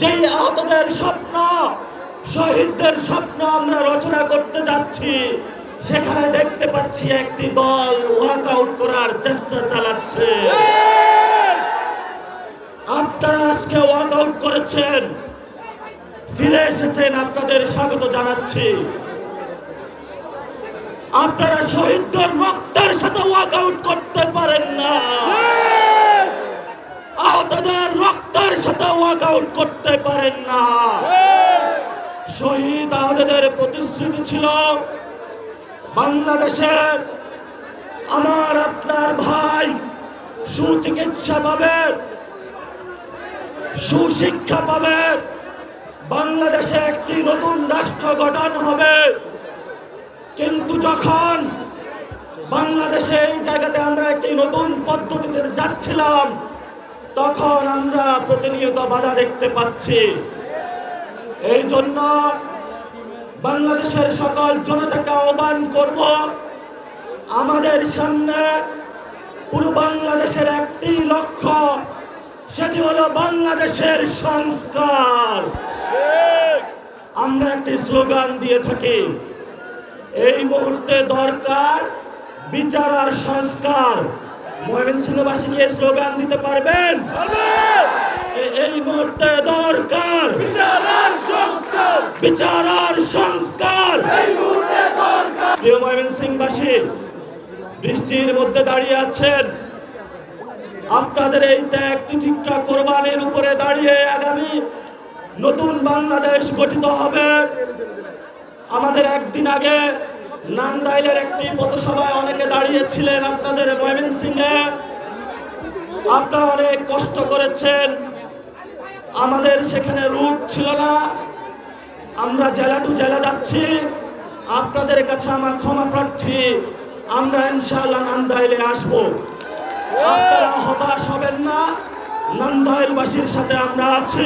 যেই আহতদের স্বপ্ন শহীদদের স্বপ্ন আমরা রচনা করতে যাচ্ছি সেখানে দেখতে পাচ্ছি একটি দল করার চেষ্টা চালাচ্ছে। আপনারা আজকে ওয়াকআউট করেছেন ফিরে এসেছেন আপনাদের স্বাগত জানাচ্ছি। আপনারা শহীদদের রক্তের সাথে ওয়াকআউট করতে পারেন না। আহতদের সাথে ওয়াকআউট করতে পারেন না। শহীদ আহতদের প্রতিশ্রুতি ছিল বাংলাদেশের আমার আপনার ভাই সুচিকিৎসা পাবে, সুশিক্ষা পাবে, বাংলাদেশে একটি নতুন রাষ্ট্র গঠন হবে। কিন্তু যখন বাংলাদেশে এই জায়গাতে আমরা একটি নতুন পদ্ধতিতে যাচ্ছিলাম তখন আমরা প্রতিনিয়ত বাধা দেখতে পাচ্ছি। এই জন্য বাংলাদেশের সকল জনতাকে আহ্বান করব, আমাদের সামনে পুরো বাংলাদেশের একটি লক্ষ্য, সেটি হলো বাংলাদেশের সংস্কার। আমরা একটি স্লোগান দিয়ে থাকি, এই মুহূর্তে দরকার বিচার আর সংস্কার। ময়মনসিংহবাসী কি স্লোগান দিতে পারবেন? এই মুহূর্তে দরকার। বিচার আর সংস্কার। প্রিয় ময়মনসিংহবাসী বৃষ্টির মধ্যে দাঁড়িয়ে আছেন। আপনাদের এই ত্যাগ তিতিক্ষা কোরবানির উপরে দাঁড়িয়ে আগামী নতুন বাংলাদেশ গঠিত হবে। আমাদের একদিন আগে নান্দাইলের একটি পথসভায় অনেকে দাঁড়িয়েছিলেন আপনাদের ময়মনসিংহে আপনারা অনেক কষ্ট করেছেন। আমাদের সেখানে রুট ছিল না। আমরা জেলা টু জেলা যাচ্ছি। আপনাদের কাছে আমার ক্ষমা প্রার্থী। আমরা ইনশাআল্লাহ নান্দাইলে আসব। আপনারা হতাশ হবেন না। নান্দাইলবাসীর সাথে আমরা আছি।